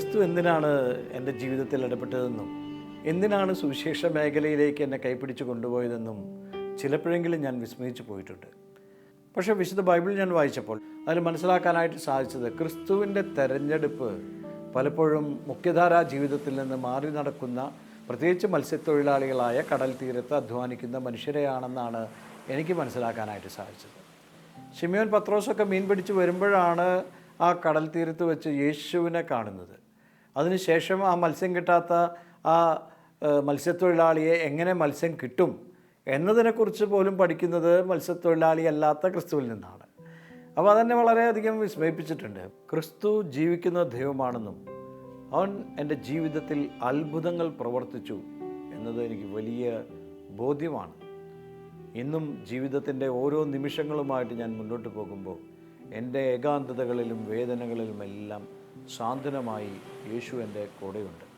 ക്രിസ്തു എന്തിനാണ് എന്റെ ജീവിതത്തിൽ ഇടപെട്ടതെന്നും എന്തിനാണ് സുവിശേഷ മേഖലയിലേക്ക് എന്നെ കൈപ്പിടിച്ച് കൊണ്ടുപോയതെന്നും ചിലപ്പോഴെങ്കിലും ഞാൻ വിസ്മയിച്ചു പോയിട്ടുണ്ട്. പക്ഷേ വിശുദ്ധ ബൈബിൾ ഞാൻ വായിച്ചപ്പോൾ അതിൽ മനസ്സിലാക്കാനായിട്ട് സാധിച്ചത് ക്രിസ്തുവിന്റെ തെരഞ്ഞെടുപ്പ് പലപ്പോഴും മുഖ്യധാരാ ജീവിതത്തിൽ നിന്ന് മാറി നടക്കുന്ന പ്രത്യേകിച്ച് മത്സ്യത്തൊഴിലാളികളായ കടൽ തീരത്ത് അധ്വാനിക്കുന്ന മനുഷ്യരെയാണെന്നാണ് എനിക്ക് മനസ്സിലാക്കാനായിട്ട് സാധിച്ചത്. ഷിമിയോൻ പത്രോസൊക്കെ മീൻ പിടിച്ച് വരുമ്പോഴാണ് ആ കടൽ തീരത്ത് വെച്ച് യേശുവിനെ കാണുന്നത്. അതിനുശേഷം ആ മത്സ്യം കിട്ടാത്ത ആ മത്സ്യത്തൊഴിലാളിയെ എങ്ങനെ മത്സ്യം കിട്ടും എന്നതിനെക്കുറിച്ച് പോലും പഠിക്കുന്നത് മത്സ്യത്തൊഴിലാളി അല്ലാത്ത ക്രിസ്തുവിൽ നിന്നാണ്. അപ്പോൾ അതെന്നെ വളരെയധികം വിസ്മയിപ്പിച്ചിട്ടുണ്ട്. ക്രിസ്തു ജീവിക്കുന്ന ദൈവമാണെന്നും അവൻ എന്റെ ജീവിതത്തിൽ അത്ഭുതങ്ങൾ പ്രവർത്തിച്ചു എന്നത് എനിക്ക് വലിയ ബോധ്യമാണ്. ഇന്നും ജീവിതത്തിന്റെ ഓരോ നിമിഷങ്ങളുമായിട്ട് ഞാൻ മുന്നോട്ട് പോകുമ്പോൾ എന്റെ ഏകാന്തതകളിലും വേദനകളിലുമെല്ലാം സാന്ത്വനമായി യേശു എന്റെ കൂടെയുണ്ട്.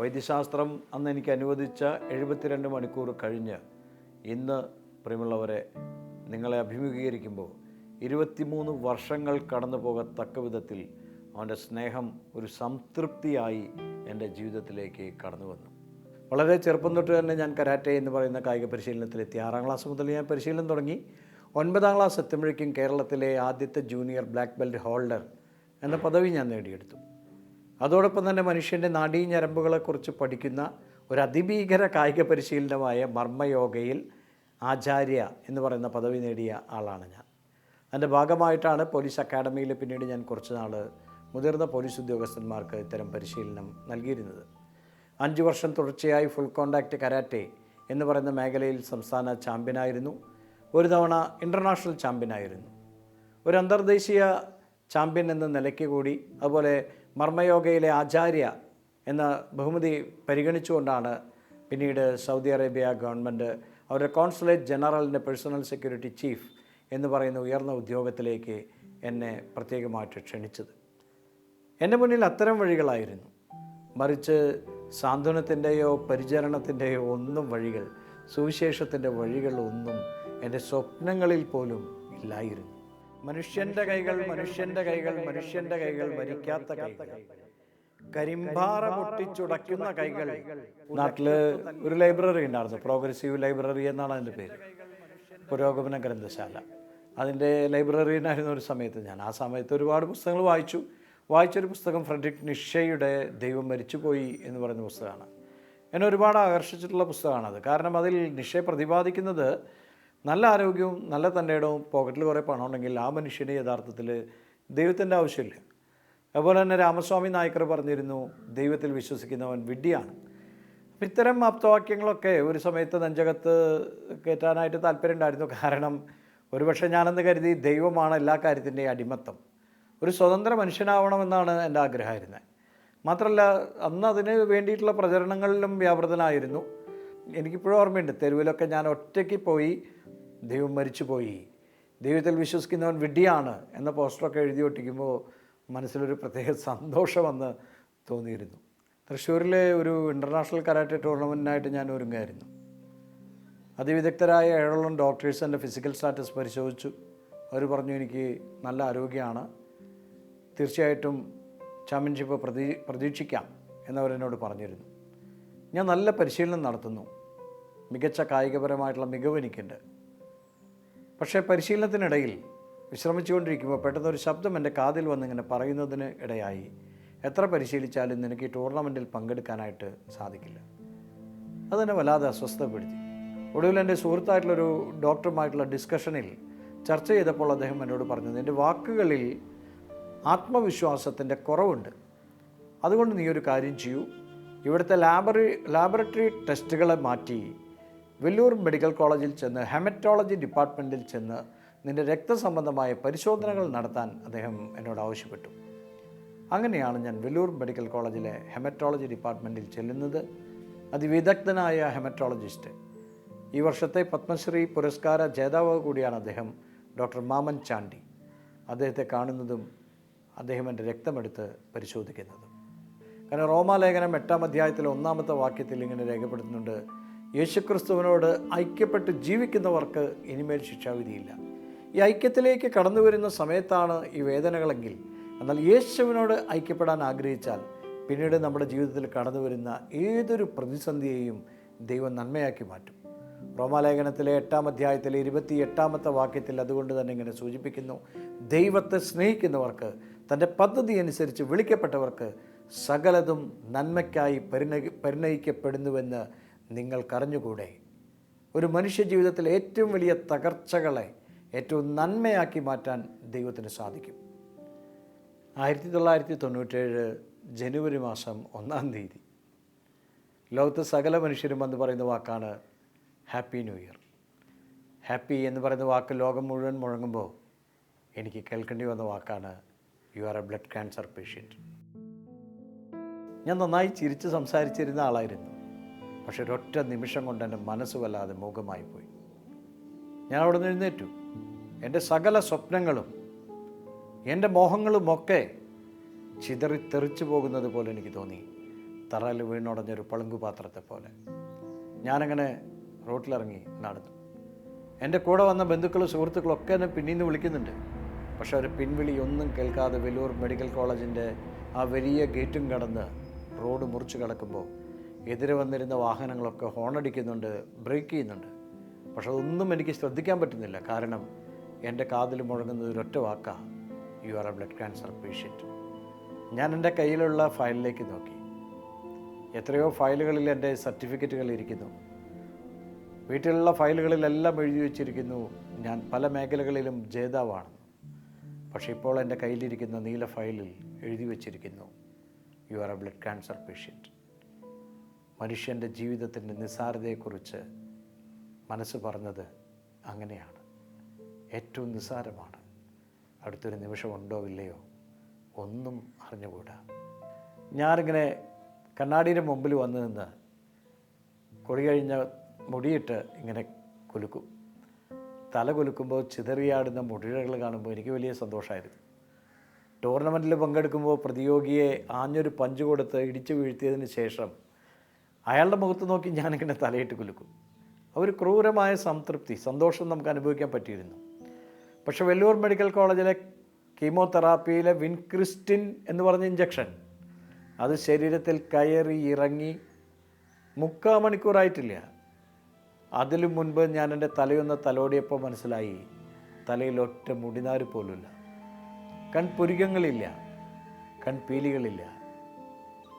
വൈദ്യശാസ്ത്രം അന്ന് എനിക്ക് അനുവദിച്ച എഴുപത്തിരണ്ട് മണിക്കൂർ കഴിഞ്ഞ് ഇന്ന് പ്രിയമുള്ളവരെ നിങ്ങളെ അഭിമുഖീകരിക്കുമ്പോൾ ഇരുപത്തിമൂന്ന് വർഷങ്ങൾ കടന്നു പോകത്തക്ക വിധത്തിൽ അവന്റെ സ്നേഹം ഒരു സംതൃപ്തിയായി എന്റെ ജീവിതത്തിലേക്ക് കടന്നു വന്നു. വളരെ ചെറുപ്പം തൊട്ട് തന്നെ ഞാൻ കരാറ്റെ എന്ന് പറയുന്ന കായിക പരിശീലനത്തിലെത്തി ആറാം ക്ലാസ് മുതൽ ഞാൻ പരിശീലനം തുടങ്ങി. ഒൻപതാം ക്ലാസ് എത്തുമ്പോഴേക്കും കേരളത്തിലെ ആദ്യത്തെ ജൂനിയർ ബ്ലാക്ക് ബെൽറ്റ് ഹോൾഡർ എന്ന പദവി ഞാൻ നേടിയെടുത്തു. അതോടൊപ്പം തന്നെ മനുഷ്യന്റെ നാഡീഞരമ്പുകളെക്കുറിച്ച് പഠിക്കുന്ന ഒരു അതിഭീകര കായിക പരിശീലനമായ മർമ്മയോഗയിൽ ആചാര്യ എന്ന് പറയുന്ന പദവി നേടിയ ആളാണ് ഞാൻ. അതിന്റെ ഭാഗമായിട്ടാണ് പോലീസ് അക്കാഡമിയിൽ പിന്നീട് ഞാൻ കുറച്ച് നാൾ മുതിർന്ന പോലീസ് ഉദ്യോഗസ്ഥന്മാർക്ക് ഇത്തരം പരിശീലനം നൽകിയിരുന്നത്. അഞ്ച് വർഷം തുടർച്ചയായി ഫുൾ കോണ്ടാക്റ്റ് കരാറ്റെ എന്ന് പറയുന്ന മേഖലയിൽ സംസ്ഥാന ചാമ്പ്യനായിരുന്നു. ഒരു തവണ ഇന്റർനാഷണൽ ചാമ്പ്യനായിരുന്നു. ഒരു അന്തർദേശീയ ചാമ്പ്യൻ എന്ന നിലയ്ക്ക് കൂടി അതുപോലെ മർമ്മയോഗയിലെ ആചാര്യ എന്ന ബഹുമതി പരിഗണിച്ചുകൊണ്ടാണ് പിന്നീട് സൗദി അറേബ്യ ഗവൺമെന്റ് അവരുടെ consulate general personal security chief എന്ന് പറയുന്ന ഉയർന്ന ഉദ്യോഗത്തിലേക്ക് എന്നെ പ്രത്യേകമായിട്ട് ക്ഷണിച്ചത്. എന്റെ മുന്നിൽ അത്തരം വഴികളായിരുന്നു. മറിച്ച് സാന്ത്വനത്തിന്റെയോ പരിചരണത്തിന്റെയോ ഒന്നും വഴികൾ സുവിശേഷത്തിന്റെ വഴികളൊന്നും എന്റെ സ്വപ്നങ്ങളിൽ പോലും ഇല്ലായിരുന്നു. മനുഷ്യന്റെ കൈകൾ മനുഷ്യന്റെ കൈകൾ മനുഷ്യന്റെ കൈകൾ മരിക്കാത്ത കൈകൾ. കരിമ്പാറ പൊട്ടിച്ചുടയ്ക്കുന്ന കൈകൾ. നാട്ടിൽ ഒരു ലൈബ്രറി ഉണ്ടായിരുന്നു. പ്രോഗ്രസീവ് ലൈബ്രറി എന്നാണ് അതിന്റെ പേര്. പുരോഗമന ഗ്രന്ഥശാല. അതിന്റെ ഉണ്ടായിരുന്ന ഒരു സമയത്ത് ഞാൻ ആ സമയത്ത് ഒരുപാട് പുസ്തകങ്ങൾ വായിച്ചു. വായിച്ചൊരു പുസ്തകം ഫ്രെഡറിക് നിഷയുടെ ദൈവം മരിച്ചുപോയി എന്ന് പറയുന്ന പുസ്തകമാണ്. എന്നെ ഒരുപാട് ആകർഷിച്ചിട്ടുള്ള പുസ്തകമാണത്. കാരണം അതിൽ നിഷ പ്രതിപാദിക്കുന്നത് നല്ല ആരോഗ്യവും നല്ല തന്റെ ഇടവും പോക്കറ്റിൽ കുറേ പണം ഉണ്ടെങ്കിൽ ആ മനുഷ്യന് യഥാർത്ഥത്തിൽ ദൈവത്തിന്റെ ആവശ്യമില്ല. അതുപോലെ തന്നെ രാമസ്വാമി നായ്ക്കർ പറഞ്ഞിരുന്നു ദൈവത്തിൽ വിശ്വസിക്കുന്നവൻ വിഡ്ഡിയാണ് അപ്പം ഇത്തരം ആപ്തവാക്യങ്ങളൊക്കെ ഒരു സമയത്ത് നെഞ്ചകത്ത് കയറ്റാനായിട്ട് താല്പര്യമുണ്ടായിരുന്നു. കാരണം ഒരുപക്ഷെ ഞാനെന്ന് കരുതി ദൈവമാണ് എല്ലാ കാര്യത്തിന്റെയും അടിമത്തം. ഒരു സ്വതന്ത്ര മനുഷ്യനാവണമെന്നാണ് എന്റെ ആഗ്രഹമായിരുന്നത്. മാത്രമല്ല അന്ന് അതിന് വേണ്ടിയിട്ടുള്ള പ്രചരണങ്ങളിലും വ്യാപൃതനായിരുന്നു. എനിക്കിപ്പോഴും ഓർമ്മയുണ്ട് തെരുവിലൊക്കെ ഞാൻ ഒറ്റയ്ക്ക് പോയി ദൈവം മരിച്ചുപോയി. ദൈവത്തിൽ വിശ്വസിക്കുന്നവൻ വിഡ്ഢിയാണ് എന്ന പോസ്റ്ററൊക്കെ എഴുതി ഒട്ടിക്കുമ്പോൾ മനസ്സിലൊരു പ്രത്യേക സന്തോഷമെന്ന് തോന്നിയിരുന്നു. തൃശ്ശൂരിലെ ഒരു ഇന്റർനാഷണൽ കരാട്ടെ ടൂർണമെന്റിനായിട്ട് ഞാൻ ഒരുങ്ങായിരുന്നു. അതിവിദഗ്ധരായ ഏഴോളം ഡോക്ടേഴ്സ് എന്റെ ഫിസിക്കൽ സ്റ്റാറ്റസ് പരിശോധിച്ചു. അവർ പറഞ്ഞു എനിക്ക് നല്ല ആരോഗ്യമാണ്. തീർച്ചയായിട്ടും ചാമ്പ്യൻഷിപ്പ് പ്രതീ പ്രതീക്ഷിക്കാം എന്നവരെന്നോട് പറഞ്ഞിരുന്നു. ഞാൻ നല്ല പരിശീലനം നടത്തുന്നു. മികച്ച കായികപരമായിട്ടുള്ള മികവ് എനിക്കുണ്ട്. പക്ഷേ പരിശീലനത്തിനിടയിൽ വിശ്രമിച്ചുകൊണ്ടിരിക്കുമ്പോൾ പെട്ടെന്ന് ഒരു ശബ്ദം എന്റെ കാതിൽ വന്നിങ്ങനെ പറയുന്നതിന് ഇടയായി. എത്ര പരിശീലിച്ചാലും നിനക്ക് ഈ ടൂർണമെന്റിൽ പങ്കെടുക്കാനായിട്ട് സാധിക്കില്ല. അതെന്നെ വല്ലാതെ അസ്വസ്ഥപ്പെടുത്തി. ഒടുവിൽ എന്റെ സുഹൃത്തായിട്ടുള്ളൊരു ഡോക്ടറുമായിട്ടുള്ള ഡിസ്കഷനിൽ ചർച്ച ചെയ്തപ്പോൾ അദ്ദേഹം എന്നോട് പറഞ്ഞത് എന്റെ വാക്കുകളിൽ ആത്മവിശ്വാസത്തിന്റെ കുറവുണ്ട്. അതുകൊണ്ട് നീ ഒരു കാര്യം ചെയ്യൂ. ഇവിടുത്തെ ലാബറി ലാബറട്ടറി ടെസ്റ്റുകളെ മാറ്റി വെല്ലൂർ മെഡിക്കൽ കോളേജിൽ ചെന്ന് ഹെമറ്റോളജി ഡിപ്പാർട്ട്മെന്റിൽ ചെന്ന് നിന്റെ രക്തസംബന്ധമായ പരിശോധനകൾ നടത്താൻ അദ്ദേഹം എന്നോട് ആവശ്യപ്പെട്ടു. അങ്ങനെയാണ് ഞാൻ വെല്ലൂർ മെഡിക്കൽ കോളേജിലെ ഹെമറ്റോളജി ഡിപ്പാർട്ട്മെന്റിൽ ചെല്ലുന്നത്. അതിവിദഗ്ധനായ ഹെമറ്റോളജിസ്റ്റ്. ഈ വർഷത്തെ പത്മശ്രീ പുരസ്കാര ജേതാവ് കൂടിയാണ് അദ്ദേഹം ഡോക്ടർ മാമൻ ചാണ്ടി. അദ്ദേഹത്തെ കാണുന്നതും അദ്ദേഹം എന്റെ രക്തമെടുത്ത് പരിശോധിക്കുന്നതും. കാരണം റോമാലേഖനം എട്ടാം അധ്യായത്തിലെ ഒന്നാമത്തെ വാക്യത്തിൽ ഇങ്ങനെ രേഖപ്പെടുത്തുന്നുണ്ട്. യേശുക്രിസ്തുവിനോട് ഐക്യപ്പെട്ട് ജീവിക്കുന്നവർക്ക് ഇനിമേൽ ശിക്ഷാവിധിയില്ല. ഈ ഐക്യത്തിലേക്ക് കടന്നു വരുന്ന സമയത്താണ് ഈ വേദനകളെങ്കിൽ എന്നാൽ യേശുവിനോട് ഐക്യപ്പെടാൻ ആഗ്രഹിച്ചാൽ പിന്നീട് നമ്മുടെ ജീവിതത്തിൽ കടന്നു വരുന്ന ഏതൊരു പ്രതിസന്ധിയെയും ദൈവം നന്മയാക്കി മാറ്റും. റോമാലേഖനത്തിലെ എട്ടാം അധ്യായത്തിലെ ഇരുപത്തി എട്ടാമത്തെ വാക്യത്തിൽ അതുകൊണ്ട് തന്നെ ഇങ്ങനെ സൂചിപ്പിക്കുന്നു ദൈവത്തെ സ്നേഹിക്കുന്നവർക്ക് തന്റെ പദ്ധതി അനുസരിച്ച് വിളിക്കപ്പെട്ടവർക്ക് സകലതും നന്മയ്ക്കായി പരിണ പരിണയിക്കപ്പെടുന്നുവെന്ന് നിങ്ങൾക്കറിഞ്ഞുകൂടെ? ഒരു മനുഷ്യ ജീവിതത്തിൽ ഏറ്റവും വലിയ തകർച്ചകളെ ഏറ്റവും നന്മയാക്കി മാറ്റാൻ ദൈവത്തിന് സാധിക്കും. ആയിരത്തി തൊള്ളായിരത്തി തൊണ്ണൂറ്റേഴ് ജനുവരി മാസം ഒന്നാം തീയതി. ലോകത്ത് സകല മനുഷ്യരും എന്ന് പറയുന്ന വാക്കാണ് ഹാപ്പി ന്യൂ ഇയർ. ഹാപ്പി എന്ന് പറയുന്ന വാക്ക് ലോകം മുഴുവൻ മുഴങ്ങുമ്പോൾ എനിക്ക് കേൾക്കേണ്ടി വന്ന വാക്കാണ് you are a blood cancer patient ഞാൻ നന്നായി ചിരിച്ച് സംസാരിച്ചിരുന്ന ആളായിരുന്നു. പക്ഷെ ഒരൊറ്റ നിമിഷം കൊണ്ട് എന്റെ മനസ്സ് വല്ലാതെ മൂകമായി പോയി. ഞാൻ അവിടെ നിന്ന് എഴുന്നേറ്റു. എന്റെ സകല സ്വപ്നങ്ങളും എന്റെ മോഹങ്ങളുമൊക്കെ ചിതറി തെറിച്ചു പോകുന്നത് പോലെ എനിക്ക് തോന്നി. തറയിൽ വീണുടഞ്ഞൊരു പളുങ്കു പാത്രത്തെ പോലെ. ഞാനങ്ങനെ റോട്ടിലിറങ്ങി നടന്നു. എന്റെ കൂടെ വന്ന ബന്ധുക്കളും സുഹൃത്തുക്കളും ഒക്കെ എന്നെ പിന്നീന്ന് നിന്ന് വിളിക്കുന്നുണ്ട്. പക്ഷെ ഒരു പിൻവിളി ഒന്നും കേൾക്കാതെ വെല്ലൂർ മെഡിക്കൽ കോളേജിന്റെ ആ വലിയ ഗേറ്റും കടന്ന് റോഡ് മുറിച്ച് കിടക്കുമ്പോൾ എതിരെ വന്നിരുന്ന വാഹനങ്ങളൊക്കെ ഹോണടിക്കുന്നുണ്ട് ബ്രേക്ക് ചെയ്യുന്നുണ്ട്. പക്ഷെ അതൊന്നും എനിക്ക് ശ്രദ്ധിക്കാൻ പറ്റുന്നില്ല. കാരണം എന്റെ കാതിൽ മുഴങ്ങുന്നത് ഒരൊറ്റ വാക്കാണ് you are a blood cancer patient ഞാൻ എന്റെ കയ്യിലുള്ള ഫയലിലേക്ക് നോക്കി. എത്രയോ ഫയലുകളിൽ എന്റെ സർട്ടിഫിക്കറ്റുകൾ ഇരിക്കുന്നു. വീട്ടിലുള്ള ഫയലുകളിലെല്ലാം എഴുതി വച്ചിരിക്കുന്നു. ഞാൻ പല മേഖലകളിലും ജേതാവാണ്. പക്ഷേ ഇപ്പോൾ എന്റെ കയ്യിലിരിക്കുന്ന നീല ഫയലിൽ എഴുതി വച്ചിരിക്കുന്നു. You are a blood cancer patient മനുഷ്യന്റെ ജീവിതത്തിന്റെ നിസ്സാരതയെക്കുറിച്ച് മനസ്സ് പറഞ്ഞത് അങ്ങനെയാണ്. ഏറ്റവും നിസ്സാരമാണ്. അടുത്തൊരു നിമിഷമുണ്ടോ ഇല്ലയോ ഒന്നും അറിഞ്ഞുകൂടാ. ഞാനിങ്ങനെ കണ്ണാടിയുടെ മുമ്പിൽ വന്നു നിന്ന് കൊടി കഴിഞ്ഞ മുടിയിട്ട് ഇങ്ങനെ കുലുക്കും. തല കുലുക്കുമ്പോൾ ചിതറിയാടുന്ന മുടിഴകൾ കാണുമ്പോൾ എനിക്ക് വലിയ സന്തോഷമായിരുന്നു. ടൂർണമെന്റിൽ പങ്കെടുക്കുമ്പോൾ പ്രതിയോഗിയെ ആഞ്ഞൊരു പഞ്ച് കൊടുത്ത് ഇടിച്ചു വീഴ്ത്തിയതിന് ശേഷം അയാളുടെ മുഖത്ത് നോക്കി ഞാനിങ്ങനെ തലയിട്ട് കുലുക്കും. ഒരു ക്രൂരമായ സംതൃപ്തി സന്തോഷം നമുക്ക് അനുഭവിക്കാൻ പറ്റിയിരുന്നു. പക്ഷെ വെല്ലൂർ മെഡിക്കൽ കോളേജിലെ കീമോതെറാപ്പിയിലെ വിൻക്രിസ്റ്റിൻ എന്ന് പറഞ്ഞ ഇഞ്ചക്ഷൻ അത് ശരീരത്തിൽ കയറി ഇറങ്ങി മുക്കാൽ മണിക്കൂറായിട്ടില്ല. അതിലും മുൻപ് ഞാൻ എന്റെ തലയൊന്ന് തലോടിയപ്പോൾ മനസ്സിലായി തലയിൽ ഒറ്റ മുടിനാര് പോലുമില്ല. കൺപുരികങ്ങളില്ല കൺപീലികളില്ല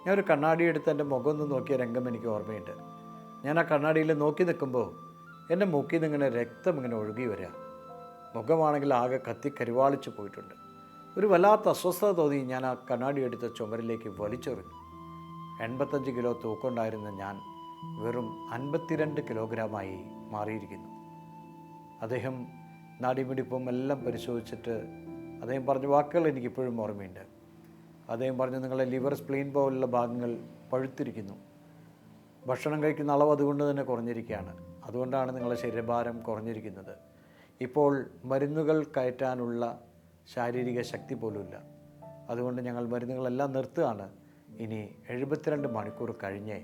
ഞാൻ ഒരു കണ്ണാടി എടുത്ത് എന്റെ മുഖം ഒന്ന് നോക്കിയ രംഗം എനിക്ക് ഓർമ്മയുണ്ട്. ഞാൻ ആ കണ്ണാടിയിൽ നോക്കി നിൽക്കുമ്പോൾ എന്റെ മൂക്കിൽ നിന്ന് ഇങ്ങനെ രക്തം ഇങ്ങനെ ഒഴുകി വരിക. മുഖമാണെങ്കിൽ ആകെ കത്തി കരുവാളിച്ച് പോയിട്ടുണ്ട്. ഒരു വല്ലാത്ത അസ്വസ്ഥത തോന്നി ഞാൻ ആ കണ്ണാടി എടുത്ത ചുമരിലേക്ക് വലിച്ചെറിഞ്ഞു. എൺപത്തഞ്ച് കിലോ തൂക്കമുണ്ടായിരുന്ന ഞാൻ വെറും അൻപത്തിരണ്ട് കിലോഗ്രാമായി മാറിയിരിക്കുന്നു. അദ്ദേഹം നാടിമിടിപ്പും എല്ലാം പരിശോധിച്ചിട്ട് അദ്ദേഹം പറഞ്ഞ വാക്കുകൾ എനിക്കിപ്പോഴും ഓർമ്മയുണ്ട്. അദ്ദേഹം പറഞ്ഞു നിങ്ങളെ ലിവർ സ്പ്ലീൻ പോലുള്ള ഭാഗങ്ങൾ പഴുത്തിരിക്കുന്നു. ഭക്ഷണം കഴിക്കുന്ന അളവ് അതുകൊണ്ട് തന്നെ കുറഞ്ഞിരിക്കുകയാണ്. അതുകൊണ്ടാണ് നിങ്ങളുടെ ശരീരഭാരം കുറഞ്ഞിരിക്കുന്നത്. ഇപ്പോൾ മരുന്നുകൾ കയറ്റാനുള്ള ശാരീരിക ശക്തി പോലുമില്ല. അതുകൊണ്ട് ഞങ്ങൾ മരുന്നുകളെല്ലാം നിർത്തുകയാണ്. ഇനി എഴുപത്തിരണ്ട് മണിക്കൂർ കഴിഞ്ഞേ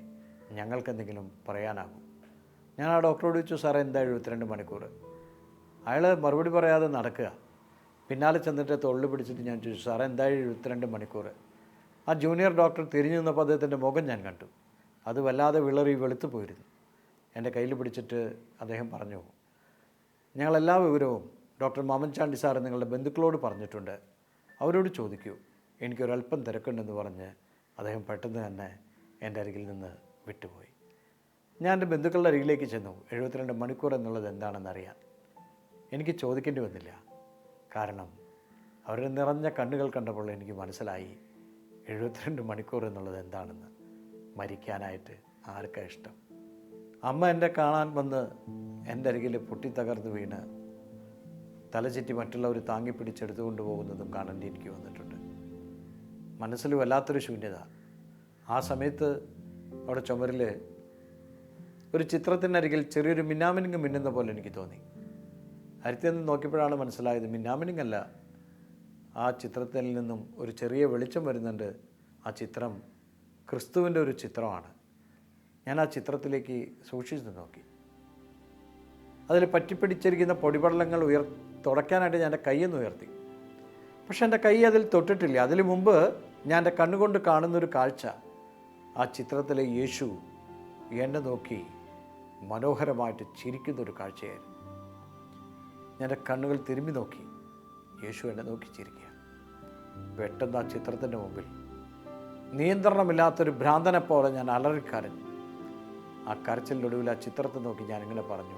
ഞങ്ങൾക്കെന്തെങ്കിലും പറയാനാകും. ഞാൻ ആ ഡോക്ടറോട് ചോദിച്ചു സാറേ എന്താ എഴുപത്തിരണ്ട് മണിക്കൂർ? അയാൾ മറുപടി പറയാതെ നടക്കുക. പിന്നാലെ ചെന്നിട്ട് തൊള്ളി പിടിച്ചിട്ട് ഞാൻ ചോദിച്ചു സാറേ എന്തായാലും എഴുപത്തിരണ്ട് മണിക്കൂർ ആ ജൂനിയർ ഡോക്ടർ തിരിഞ്ഞു നിന്നപ്പോൾ അദ്ദേഹത്തിന്റെ മുഖം ഞാൻ കണ്ടു. അത് വല്ലാതെ വിളറി വെളുത്തു പോയിരുന്നു. എന്റെ കയ്യിൽ പിടിച്ചിട്ട് അദ്ദേഹം പറഞ്ഞു ഞങ്ങളെല്ലാ വിവരവും ഡോക്ടർ മാമൻ ചാണ്ടി സാറ് നിങ്ങളുടെ ബന്ധുക്കളോട് പറഞ്ഞിട്ടുണ്ട്. അവരോട് ചോദിക്കൂ. എനിക്കൊരല്പം തിരക്കുണ്ടെന്ന് പറഞ്ഞ് അദ്ദേഹം പെട്ടെന്ന് തന്നെ എന്റെ അരികിൽ നിന്ന് വിട്ടുപോയി. ഞാൻ എന്റെ ബന്ധുക്കളുടെ അരികിലേക്ക് ചെന്നു. എഴുപത്തിരണ്ട് മണിക്കൂർ എന്നുള്ളത് എന്താണെന്നറിയാൻ. എനിക്ക് ചോദിക്കേണ്ടി വന്നില്ല. കാരണം അവരുടെ നിറഞ്ഞ കണ്ണുകൾ കണ്ടപ്പോൾ എനിക്ക് മനസ്സിലായി എഴുപത്തിരണ്ട് മണിക്കൂർ എന്നുള്ളത് എന്താണെന്ന്. മരിക്കാനായിട്ട് ആർക്കാ ഇഷ്ടം? അമ്മ എന്നെ കാണാൻ വന്ന് എന്റെ അരികിൽ പൊട്ടിത്തകർന്ന് വീണ് തലചുറ്റി മറ്റുള്ളവർ താങ്ങി പിടിച്ചെടുത്തുകൊണ്ട് പോകുന്നതും കാണേണ്ടി എനിക്ക് വന്നിട്ടുണ്ട്. മനസ്സിൽ വല്ലാത്തൊരു ശൂന്യത. ആ സമയത്ത് അവിടെ ചുമരിൽ ഒരു ചിത്രത്തിനരികിൽ ചെറിയൊരു മിന്നാമിനിങ്ങ് മിന്നുന്ന പോലെ എനിക്ക് തോന്നി. അരിത്തിൽ നിന്ന് നോക്കിയപ്പോഴാണ് മനസ്സിലായത് മിന്നാമിനിങ്ങല്ല. ആ ചിത്രത്തിൽ നിന്നും ഒരു ചെറിയ വെളിച്ചം വരുന്നുണ്ട്. ആ ചിത്രം ക്രിസ്തുവിന്റെ ഒരു ചിത്രമാണ്. ഞാൻ ആ ചിത്രത്തിലേക്ക് സൂക്ഷിച്ചു നോക്കി. അതിൽ പറ്റിപ്പിടിച്ചിരിക്കുന്ന പൊടിപടലങ്ങൾ ഉയർ തുടയ്ക്കാനായിട്ട് ഞാൻ എന്റെ കൈയൊന്ന് ഉയർത്തി. പക്ഷേ എന്റെ കൈ അതിൽ തൊട്ടിട്ടില്ല. അതിന് മുമ്പ് ഞാൻ എന്റെ കണ്ണുകൊണ്ട് കാണുന്നൊരു കാഴ്ച. ആ ചിത്രത്തിലെ യേശു എന്നെ നോക്കി മനോഹരമായിട്ട് ചിരിക്കുന്നൊരു കാഴ്ചയായിരുന്നു. ഞാൻ എന്റെ കണ്ണുകൾ തിരുമ്പി നോക്കി. യേശു എന്നെ നോക്കി ചിരിക്കുക. പെട്ടെന്ന് ആ ചിത്രത്തിന്റെ മുമ്പിൽ നിയന്ത്രണമില്ലാത്തൊരു ഭ്രാന്തനെ പോലെ ഞാൻ അലറിക്കരഞ്ഞു ആ കരച്ചിലൊടുവിൽ ആ ചിത്രത്തെ നോക്കി ഞാൻ ഇങ്ങനെ പറഞ്ഞു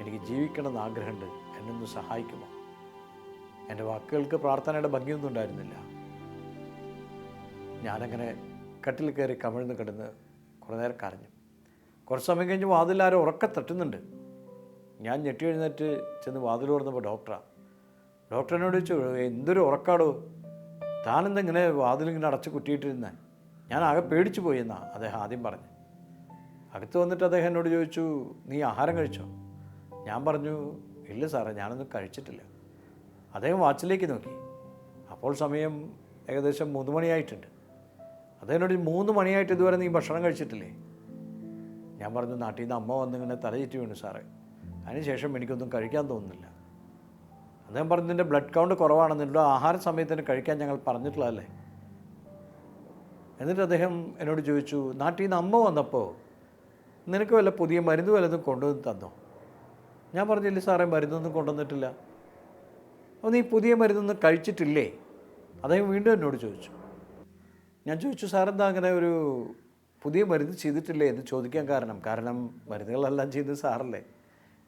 എനിക്ക് ജീവിക്കണമെന്ന് ആഗ്രഹമുണ്ട്. എന്നൊന്ന് സഹായിക്കുമോ? എന്റെ വാക്കുകൾക്ക് പ്രാർത്ഥനയുടെ ഭംഗിയൊന്നും ഉണ്ടായിരുന്നില്ല. ഞാനങ്ങനെ കട്ടിൽ കയറി കമിഴ്ന്ന് കിടന്ന് കുറേ നേരം കരഞ്ഞു. കുറച്ച് സമയം കഴിഞ്ഞ് വാതിലാരോ ഉറക്കെ തട്ടുന്നുണ്ട്. ഞാൻ ഞെട്ടി എഴുന്നേറ്റ് ചെന്ന് വാതിൽ തുറന്നപ്പോൾ ഡോക്ടറാണ് ഡോക്ടറിനോട് ചോദിച്ചു എന്തൊരു ഉറക്കാടോ? താനെന്തെങ്ങനെ വാതിലിങ്ങനെ അടച്ച് കുറ്റിയിട്ടിരുന്നേ ഞാൻ ആകെ പേടിച്ചു പോയി എന്നാ അദ്ദേഹം ആദ്യം പറഞ്ഞു. അകത്ത് വന്നിട്ട് അദ്ദേഹം എന്നോട് ചോദിച്ചു നീ ആഹാരം കഴിച്ചോ? ഞാൻ പറഞ്ഞു ഇല്ല സാറേ ഞാനൊന്നും കഴിച്ചിട്ടില്ല. അദ്ദേഹം വാച്ചിലേക്ക് നോക്കി. അപ്പോൾ സമയം ഏകദേശം മൂന്ന് മണിയായിട്ടുണ്ട്. അദ്ദേഹം എന്നോട് മൂന്ന് മണിയായിട്ട് ഇതുവരെ നീ ഭക്ഷണം കഴിച്ചിട്ടില്ലേ? ഞാൻ പറഞ്ഞു നാട്ടിൽ നിന്ന് അമ്മ വന്നിങ്ങനെ തലചുറ്റി വീണു സാറേ. അതിനുശേഷം എനിക്കൊന്നും കഴിക്കാൻ തോന്നുന്നില്ല. അദ്ദേഹം പറഞ്ഞു നിന്റെ ബ്ലഡ് കൗണ്ട് കുറവാണെന്നുണ്ടോ ആഹാര സമയത്തിന് കഴിക്കാൻ ഞങ്ങൾ പറഞ്ഞിട്ടുള്ളതല്ലേ? എന്നിട്ട് അദ്ദേഹം എന്നോട് ചോദിച്ചു നാട്ടിൽ നിന്ന് അമ്മ വന്നപ്പോൾ നിനക്ക് വല്ല പുതിയ മരുന്ന് വല്ലതും കൊണ്ടുവന്ന് തന്നോ? ഞാൻ പറഞ്ഞില്ല സാറേ മരുന്നൊന്നും കൊണ്ടുവന്നിട്ടില്ല. അപ്പോൾ നീ പുതിയ മരുന്നൊന്നും കഴിച്ചിട്ടില്ലേ? അദ്ദേഹം വീണ്ടും എന്നോട് ചോദിച്ചു. ഞാൻ ചോദിച്ചു സാറെന്താ അങ്ങനെ ഒരു പുതിയ മരുന്ന് ചെയ്തിട്ടില്ലേ? എന്ന് ചോദിക്കാൻ കാരണം കാരണം മരുന്നുകളെല്ലാം ചെയ്ത് സാറല്ലേ?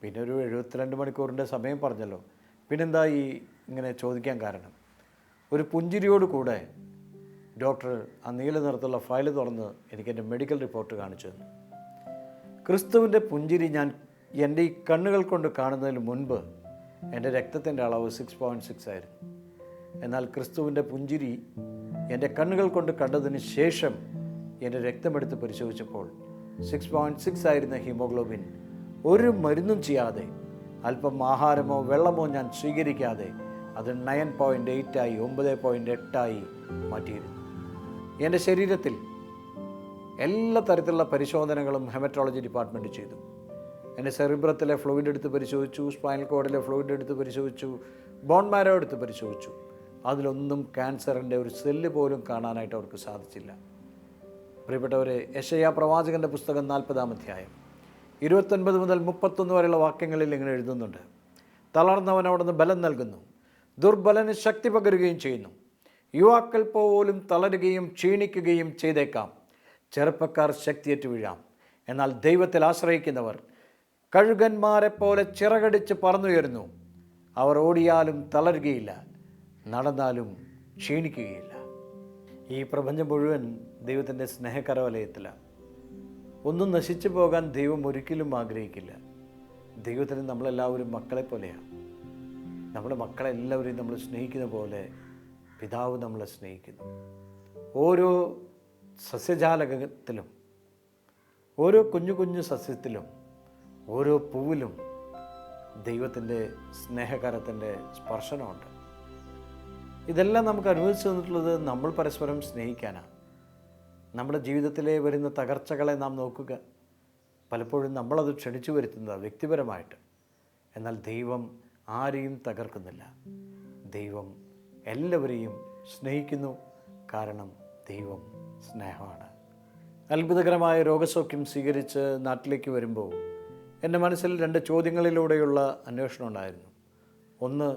പിന്നെ ഒരു എഴുപത്തിരണ്ട് മണിക്കൂറിന്റെ സമയം പറഞ്ഞല്ലോ. പിന്നെന്താ ഈ ഇങ്ങനെ ചോദിക്കാൻ കാരണം? ഒരു പുഞ്ചിരിയോട് കൂടെ ഡോക്ടർ ആ നീല നിറത്തുള്ള ഫയൽ തുറന്ന് എനിക്ക് എന്റെ മെഡിക്കൽ റിപ്പോർട്ട് കാണിച്ചു തന്നു. ക്രിസ്തുവിന്റെ പുഞ്ചിരി ഞാൻ എന്റെ ഈ കണ്ണുകൾ കൊണ്ട് കാണുന്നതിന് മുൻപ് എന്റെ രക്തത്തിന്റെ അളവ് സിക്സ് പോയിന്റ് സിക്സ് ആയിരുന്നു. എന്നാൽ ക്രിസ്തുവിന്റെ പുഞ്ചിരി എന്റെ കണ്ണുകൾ കൊണ്ട് കണ്ടതിന് ശേഷം എന്റെ രക്തമെടുത്ത് പരിശോധിച്ചപ്പോൾ സിക്സ് പോയിന്റ് സിക്സ് ആയിരുന്ന ഹീമോഗ്ലോബിൻ ഒരു മരുന്നും ചെയ്യാതെ അല്പം ആഹാരമോ വെള്ളമോ ഞാൻ സ്വീകരിക്കാതെ അത് നയൻ പോയിന്റ് എയ്റ്റായി ഒമ്പത് പോയിന്റ് എട്ടായി മാറ്റിയിരുന്നു. എന്റെ ശരീരത്തിൽ എല്ലാ തരത്തിലുള്ള പരിശോധനകളും ഹെമറ്റോളജി ഡിപ്പാർട്ട്മെന്റ് ചെയ്തു. എന്റെ സെറിബ്രത്തിലെ ഫ്ലൂയിഡ് എടുത്ത് പരിശോധിച്ചു സ്പൈനൽ കോഡിലെ ഫ്ലൂയിഡ് എടുത്ത് പരിശോധിച്ചു ബോൺ മാരോ എടുത്ത് പരിശോധിച്ചു. അതിലൊന്നും ക്യാൻസറിന്റെ ഒരു സെല്ല് പോലും കാണാനായിട്ട് അവർക്ക് സാധിച്ചില്ല. പ്രിയപ്പെട്ടവരെ യശയ പ്രവാചകന്റെ പുസ്തകം നാൽപ്പതാം അധ്യായം. ഇരുപത്തൊൻപത് മുതൽ മുപ്പത്തൊന്ന് വരെയുള്ള വാക്യങ്ങളിൽ ഇങ്ങനെ എഴുതുന്നുണ്ട്. തളർന്നവൻ അവിടുന്ന് ബലം നൽകുന്നു. ദുർബലന് ശക്തി പകരുകയും ചെയ്യുന്നു. യുവാക്കൾ പോലും തളരുകയും ക്ഷീണിക്കുകയും ചെയ്തേക്കാം. ചെറുപ്പക്കാർ ശക്തിയേറ്റ് വീഴാം. എന്നാൽ ദൈവത്തിൽ ആശ്രയിക്കുന്നവർ കഴുകന്മാരെ പോലെ ചിറകടിച്ച് പറന്നുയരുന്നു. അവർ ഓടിയാലും തളരുകയില്ല നടന്നാലും ക്ഷീണിക്കുകയില്ല. ഈ പ്രപഞ്ചം മുഴുവൻ ദൈവത്തിന്റെ സ്നേഹകരവലയത്തിലാണ്. ഒന്നും നശിച്ചു പോകാൻ ദൈവം ഒരിക്കലും ആഗ്രഹിക്കില്ല. ദൈവത്തിന് നമ്മളെല്ലാവരും മക്കളെ പോലെയാണ്. നമ്മുടെ മക്കളെല്ലാവരെയും നമ്മൾ സ്നേഹിക്കുന്ന പോലെ പിതാവ് നമ്മളെ സ്നേഹിക്കുന്നു. ഓരോ സസ്യജാലകത്തിലും ഓരോ കുഞ്ഞു കുഞ്ഞു സസ്യത്തിലും ഓരോ പൂവിലും ദൈവത്തിന്റെ സ്നേഹകരത്തിന്റെ സ്പർശനമുണ്ട്. ഇതെല്ലാം നമുക്ക് അനുവദിച്ചു തന്നിട്ടുള്ളത് നമ്മൾ പരസ്പരം സ്നേഹിക്കാനാണ്. നമ്മുടെ ജീവിതത്തിലെ വരുന്ന തകർച്ചകളെ നാം നോക്കുക. പലപ്പോഴും നമ്മളത് ക്ഷണിച്ചു വരുത്തുന്നത് വ്യക്തിപരമായിട്ട്. എന്നാൽ ദൈവം ആരെയും തകർക്കുന്നില്ല. ദൈവം എല്ലാവരെയും സ്നേഹിക്കുന്നു. കാരണം ദൈവം സ്നേഹമാണ്. അത്ഭുതകരമായ രോഗസൗഖ്യം സ്വീകരിച്ച് നാട്ടിലേക്ക് വരുമ്പോൾ എന്റെ മനസ്സിൽ രണ്ട് ചോദ്യങ്ങളിലൂടെയുള്ള അന്വേഷണം ഉണ്ടായിരുന്നു. ഒന്ന്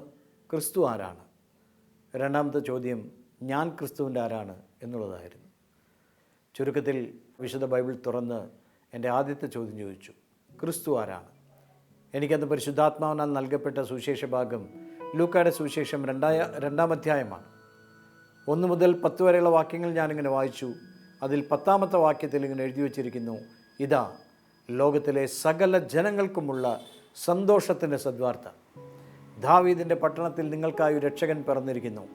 ക്രിസ്തു ആരാണ്? രണ്ടാമത്തെ ചോദ്യം ഞാൻ ക്രിസ്തുവിന്റെ ആരാണ് എന്നുള്ളതായിരുന്നു. ചുരുക്കത്തിൽ വിശുദ്ധ ബൈബിൾ തുറന്ന് എന്റെ ആദ്യത്തെ ചോദ്യം ചോദിച്ചു ക്രിസ്തു ആരാണ്? എനിക്കന്ന് പരിശുദ്ധാത്മാവിനാൽ നൽകപ്പെട്ട സുവിശേഷ ഭാഗം ലൂക്കയുടെ സുവിശേഷം രണ്ടായ രണ്ടാം അധ്യായമാണ്. ഒന്ന് മുതൽ പത്ത് വരെയുള്ള വാക്യങ്ങൾ ഞാനിങ്ങനെ വായിച്ചു. അതിൽ പത്താമത്തെ വാക്യത്തിൽ ഇങ്ങനെ എഴുതി വച്ചിരിക്കുന്നു ഇതാ ലോകത്തിലെ സകല ജനങ്ങൾക്കുമുള്ള സന്തോഷത്തിന്റെ സദ്വാർത്ത. ദാവീദിന്റെ പട്ടണത്തിൽ നിങ്ങൾക്കായി രക്ഷകൻ പിറന്നിരിക്കുന്നു.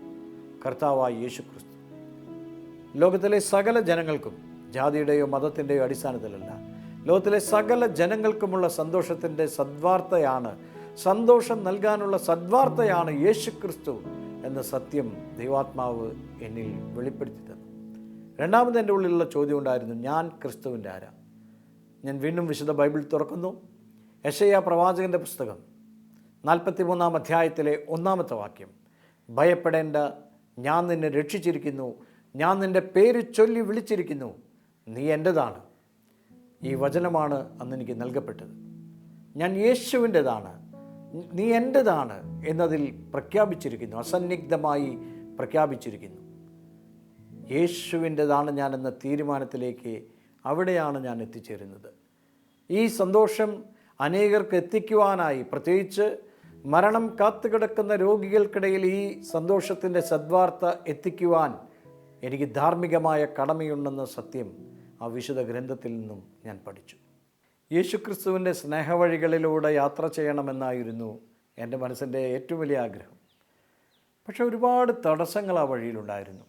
കർത്താവായി യേശു ലോകത്തിലെ സകല ജനങ്ങൾക്കും ജാതിയുടെയോ മതത്തിന്റെയോ അടിസ്ഥാനത്തിലല്ല ലോകത്തിലെ സകല ജനങ്ങൾക്കുമുള്ള സന്തോഷത്തിന്റെ സദ്വാർത്തയാണ് സന്തോഷം നൽകാനുള്ള സദ്വാർത്തയാണ് യേശു ക്രിസ്തു എന്ന സത്യം ദൈവാത്മാവ് എന്നിൽ വെളിപ്പെടുത്തി തന്നു. രണ്ടാമത് എന്റെ ഉള്ളിലുള്ള ചോദ്യം ഉണ്ടായിരുന്നു ഞാൻ ക്രിസ്തുവിന്റെ ആരാ? ഞാൻ വീണ്ടും വിശുദ്ധ ബൈബിൾ തുറക്കുന്നു. യശയ പ്രവാചകന്റെ പുസ്തകം നാൽപ്പത്തി മൂന്നാം അധ്യായത്തിലെ ഒന്നാമത്തെ വാക്യം ഭയപ്പെടേണ്ട ഞാൻ നിന്നെ രക്ഷിച്ചിരിക്കുന്നു ഞാൻ നിന്റെ പേര് ചൊല്ലി വിളിച്ചിരിക്കുന്നു. നീ എന്റെതാണ് ഈ വചനമാണ് അന്ന് എനിക്ക് നൽകപ്പെട്ടത്. ഞാൻ യേശുവിന്റെതാണ് നീ എന്റെതാണ് എന്നതിൽ പ്രഖ്യാപിച്ചിരിക്കുന്നു. അസന്നിഗ്ധമായി പ്രഖ്യാപിച്ചിരിക്കുന്നു. യേശുവിന്റെതാണ് ഞാൻ എന്ന തീരുമാനത്തിലേക്ക് അവിടെയാണ് ഞാൻ എത്തിച്ചേരുന്നത്. ഈ സന്തോഷം അനേകർക്ക് എത്തിക്കുവാനായി പ്രത്യേകിച്ച് മരണം കാത്തുകിടക്കുന്ന രോഗികൾക്കിടയിൽ ഈ സന്തോഷത്തിന്റെ സദ്വാർത്ത എത്തിക്കുവാൻ എനിക്ക് ധാർമ്മികമായ കടമയുണ്ടെന്ന സത്യം ആ വിശുദ്ധ ഗ്രന്ഥത്തിൽ നിന്നും ഞാൻ പഠിച്ചു. യേശുക്രിസ്തുവിന്റെ സ്നേഹവഴികളിലൂടെ യാത്ര ചെയ്യണമെന്നായിരുന്നു എന്റെ മനസ്സിന്റെ ഏറ്റവും വലിയ ആഗ്രഹം. പക്ഷെ ഒരുപാട് തടസ്സങ്ങൾ ആ വഴിയിലുണ്ടായിരുന്നു.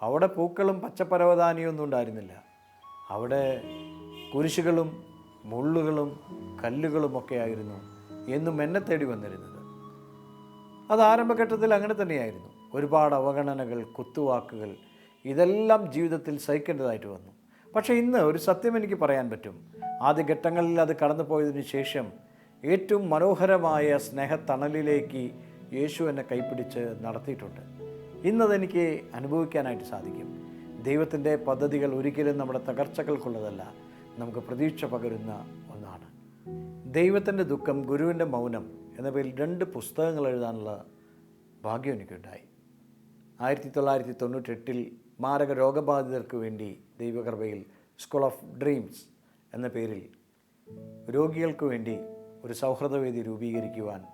അവിടെ പൂക്കളും പച്ചപ്പരവതാനിയും ഒന്നും ഉണ്ടായിരുന്നില്ല. അവിടെ കുരിശുകളും മുള്ളുകളും കല്ലുകളുമൊക്കെ ആയിരുന്നു എന്നും എന്നെ തേടി വന്നിരുന്നത്. അത് ആരംഭഘട്ടത്തിൽ അങ്ങനെ തന്നെയായിരുന്നു. ഒരുപാട് അവഗണനകൾ കുത്തുവാക്കുകൾ ഇതെല്ലാം ജീവിതത്തിൽ സഹിക്കേണ്ടതായിട്ട് വന്നു. പക്ഷേ ഇന്ന് ഒരു സത്യം എനിക്ക് പറയാൻ പറ്റും. ആദ്യഘട്ടങ്ങളിൽ അത് കടന്നു പോയതിനു ശേഷം ഏറ്റവും മനോഹരമായ സ്നേഹത്തണലിലേക്ക് യേശു എന്നെ കൈപ്പിടിച്ച് നടത്തിയിട്ടുണ്ട്. ഇന്നതെനിക്ക് അനുഭവിക്കാനായിട്ട് സാധിക്കും. ദൈവത്തിന്റെ പദ്ധതികൾ ഒരിക്കലും നമ്മുടെ തകർച്ചകൾക്കുള്ളതല്ല. നമുക്ക് പ്രതീക്ഷ പകരുന്ന ഒന്നാണ്. ദൈവത്തിന്റെ ദുഃഖം ഗുരുവിന്റെ മൗനം എന്ന പേരിൽ രണ്ട് പുസ്തകങ്ങൾ എഴുതാനുള്ള ഭാഗ്യം എനിക്കുണ്ടായി. ആയിരത്തി തൊള്ളായിരത്തി തൊണ്ണൂറ്റെട്ടിൽ മാരക രോഗബാധിതർക്ക് വേണ്ടി ദൈവകൃപയിൽ സ്കൂൾ ഓഫ് ഡ്രീംസ് എന്ന പേരിൽ രോഗികൾക്ക് വേണ്ടി ഒരു സൗഹൃദവേദി രൂപീകരിക്കുവാൻ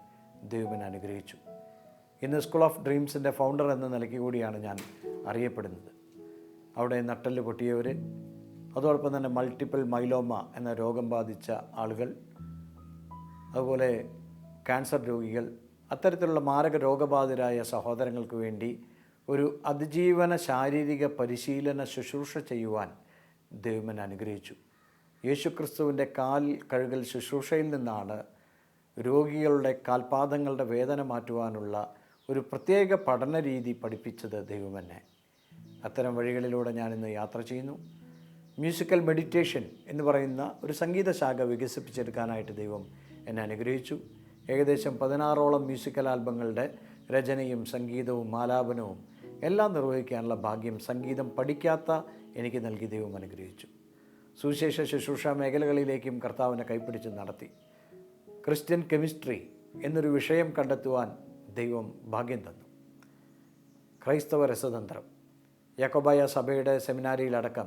ദൈവമൻ അനുഗ്രഹിച്ചു. ഇന്ന് സ്കൂൾ ഓഫ് ഡ്രീംസിന്റെ ഫൗണ്ടർ എന്ന നിലയ്ക്ക് കൂടിയാണ് ഞാൻ അറിയപ്പെടുന്നത്. അവിടെ നട്ടൽ പൊട്ടിയവർ അതോടൊപ്പം തന്നെ മൾട്ടിപ്പിൾ മൈലോമ എന്ന രോഗം ബാധിച്ച ആളുകൾ അതുപോലെ ക്യാൻസർ രോഗികൾ അത്തരത്തിലുള്ള മാരക രോഗബാധിതരായ സഹോദരങ്ങൾക്ക് വേണ്ടി ഒരു അതിജീവന ശാരീരിക പരിശീലന ശുശ്രൂഷ ചെയ്യുവാൻ ദൈവമൻ അനുഗ്രഹിച്ചു. യേശുക്രിസ്തുവിന്റെ കാൽ കഴുകൽ ശുശ്രൂഷയിൽ നിന്നാണ് രോഗികളുടെ കാൽപാദങ്ങളുടെ വേദന മാറ്റുവാനുള്ള ഒരു പ്രത്യേക പഠന രീതി പഠിപ്പിച്ചത് ദൈവമെന്നെ അത്തരം വഴികളിലൂടെ ഞാനിന്ന് യാത്ര ചെയ്യുന്നു. മ്യൂസിക്കൽ മെഡിറ്റേഷൻ എന്ന് പറയുന്ന ഒരു സംഗീത ശാഖ വികസിപ്പിച്ചെടുക്കാനായിട്ട് ദൈവം എന്നെ അനുഗ്രഹിച്ചു. ഏകദേശം പതിനാറോളം മ്യൂസിക്കൽ ആൽബങ്ങളുടെ രചനയും സംഗീതവും ആലാപനവും എല്ലാം നിർവഹിക്കാനുള്ള ഭാഗ്യം സംഗീതം പഠിക്കാത്ത എനിക്ക് നൽകി ദൈവം അനുഗ്രഹിച്ചു. സുവിശേഷ ശുശ്രൂഷ മേഖലകളിലേക്കും കർത്താവിനെ കൈപ്പിടിച്ച് നടത്തി. ക്രിസ്ത്യൻ കെമിസ്ട്രി എന്നൊരു വിഷയം കണ്ടെത്തുവാൻ ദൈവം ഭാഗ്യം തന്നു. ക്രൈസ്തവ രസതന്ത്രം. യാക്കോബായ സഭയുടെ സെമിനാരിയിലടക്കം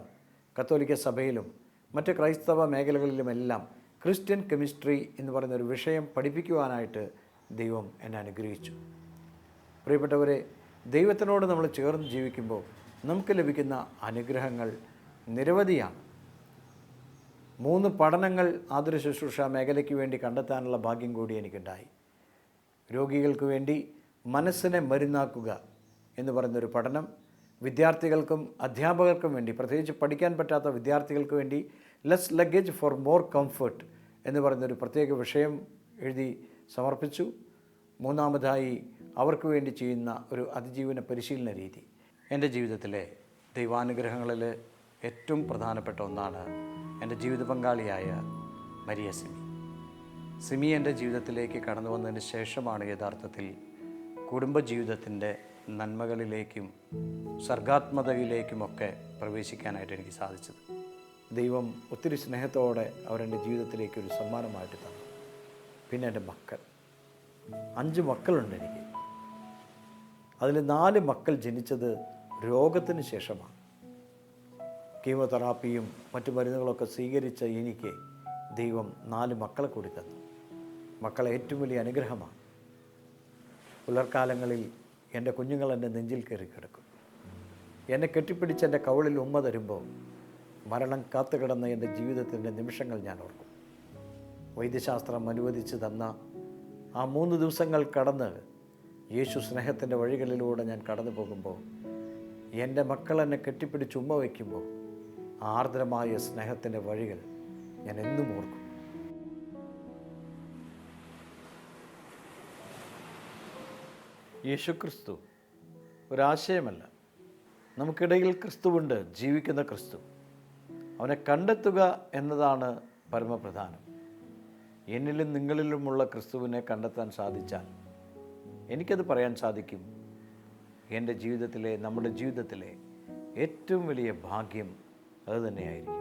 കത്തോലിക്ക സഭയിലും മറ്റ് ക്രൈസ്തവ മേഖലകളിലുമെല്ലാം ക്രിസ്ത്യൻ കെമിസ്ട്രി എന്ന് പറയുന്ന ഒരു വിഷയം പഠിപ്പിക്കുവാനായിട്ട് ദൈവം എന്നെ അനുഗ്രഹിച്ചു. പ്രിയപ്പെട്ടവരെ ദൈവത്തിനോട് നമ്മൾ ചേർന്ന് ജീവിക്കുമ്പോൾ നമുക്ക് ലഭിക്കുന്ന അനുഗ്രഹങ്ങൾ നിരവധിയാണ്. മൂന്ന് പഠനങ്ങൾ ആതുര ശുശ്രൂഷ മേഖലയ്ക്ക് വേണ്ടി കണ്ടെത്താനുള്ള ഭാഗ്യം കൂടി എനിക്കുണ്ടായി. രോഗികൾക്ക് വേണ്ടി മനസ്സിനെ മരുന്നാക്കുക എന്ന് പറയുന്നൊരു പഠനം വിദ്യാർത്ഥികൾക്കും അധ്യാപകർക്കും വേണ്ടി പ്രത്യേകിച്ച് പഠിക്കാൻ പറ്റാത്ത വിദ്യാർത്ഥികൾക്ക് വേണ്ടി less luggage for more comfort എന്ന് പറയുന്നൊരു പ്രത്യേക വിഷയം എഴുതി സമർപ്പിച്ചു. മൂന്നാമതായി അവർക്ക് വേണ്ടി ചെയ്യുന്ന ഒരു അതിജീവന പരിശീലന രീതി. എന്റെ ജീവിതത്തിലെ ദൈവാനുഗ്രഹങ്ങളിൽ ഏറ്റവും പ്രധാനപ്പെട്ട ഒന്നാണ് എന്റെ ജീവിത പങ്കാളിയായ മരിയ സിമി. സിമി എന്റെ ജീവിതത്തിലേക്ക് കടന്നു വന്നതിന് ശേഷമാണ് യഥാർത്ഥത്തിൽ കുടുംബജീവിതത്തിന്റെ നന്മകളിലേക്കും സർഗാത്മതയിലേക്കുമൊക്കെ പ്രവേശിക്കാനായിട്ട് എനിക്ക് സാധിച്ചത്. ദൈവം ഒത്തിരി സ്നേഹത്തോടെ അവരെന്റെ ജീവിതത്തിലേക്ക് ഒരു സമ്മാനമായിട്ട് തന്നു. പിന്നെ എന്റെ മക്കൾ. അഞ്ച് മക്കളുണ്ട് എനിക്ക്. അതിൽ നാല് മക്കൾ ജനിച്ചത് രോഗത്തിന് ശേഷമാണ്. കീമോതെറാപ്പിയും മറ്റു മരുന്നുകളൊക്കെ സ്വീകരിച്ച എനിക്ക് ദൈവം നാല് മക്കളെ കൂടി തന്നു. മക്കളെ ഏറ്റവും വലിയ അനുഗ്രഹമാണ്. പുലർക്കാലങ്ങളിൽ എന്റെ കുഞ്ഞുങ്ങൾ എന്റെ നെഞ്ചിൽ കയറി കിടക്കും. എന്നെ കെട്ടിപ്പിടിച്ച് എന്റെ കവളിൽ ഉമ്മ തരുമ്പോൾ മരണം കാത്തുകിടന്ന എന്റെ ജീവിതത്തിന്റെ നിമിഷങ്ങൾ ഞാൻ ഓർക്കും. വൈദ്യശാസ്ത്രം അനുവദിച്ച് തന്ന ആ മൂന്ന് ദിവസങ്ങൾ കടന്ന് യേശു സ്നേഹത്തിന്റെ വഴികളിലൂടെ ഞാൻ കടന്നു പോകുമ്പോൾ എന്റെ മക്കൾ എന്നെ കെട്ടിപ്പിടിച്ച് ഉമ്മ വയ്ക്കുമ്പോൾ ആർദ്രമായ സ്നേഹത്തിന്റെ വഴികൾ ഞാൻ എന്നും ഓർക്കും. യേശുക്രിസ്തു ഒരാശയമല്ല. നമുക്കിടയിൽ ക്രിസ്തുവുണ്ട് ജീവിക്കുന്ന ക്രിസ്തു. അവനെ കണ്ടെത്തുക എന്നതാണ് പരമപ്രധാനം. എന്നിലും നിങ്ങളിലുമുള്ള ക്രിസ്തുവിനെ കണ്ടെത്താൻ സാധിച്ചാൽ എനിക്കത് പറയാൻ സാധിക്കും. എന്റെ ജീവിതത്തിലെ നമ്മുടെ ജീവിതത്തിലെ ഏറ്റവും വലിയ ഭാഗ്യം അത് തന്നെയായിരിക്കും.